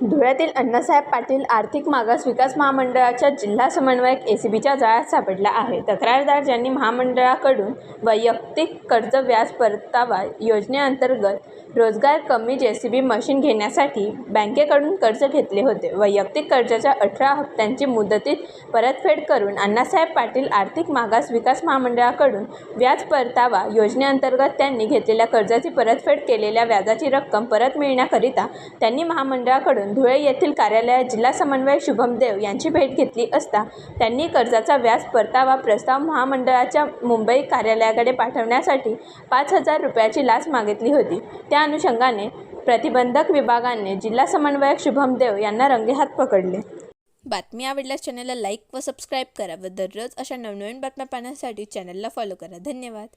धुळ्यातील अण्णासाहेब पाटील आर्थिक मागास विकास महामंडळाच्या जिल्हा समन्वयक ए सी बीच्या जाळ्यात सापडला आहे. तक्रारदार ज्यांनी महामंडळाकडून वैयक्तिक कर्ज व्याज परतावा योजनेअंतर्गत रोजगार कमी जे सी बी मशीन घेण्यासाठी बँकेकडून कर्ज घेतले होते. वैयक्तिक कर्जाच्या अठरा हप्त्यांची मुदतीत परतफेड करून अण्णासाहेब पाटील आर्थिक मागास विकास महामंडळाकडून व्याज परतावा योजनेअंतर्गत त्यांनी घेतलेल्या कर्जाची परतफेड केलेल्या व्याजाची रक्कम परत मिळण्याकरिता त्यांनी यांच्याकडून धुळे येथील कार्यालयात जिल्हा समन्वय शुभम देव यांची भेट घेतली असता त्यांनी कर्जाचा व्याज परतावा प्रस्ताव महामंडळाच्या मुंबई कार्यालयाकडे पाठवण्यासाठी पाच हजार रुपयाची लाच मागितली होती. त्या अनुषंगाने प्रतिबंधक विभागाने जिल्हा समन्वयक शुभम देव यांना रंगेहात पकडले. बातमी आवडल्यास चॅनलला लाईक व सबस्क्राईब करा व दररोज अशा नवनवीन बातम्या पाहण्यासाठी चॅनलला फॉलो करा. धन्यवाद.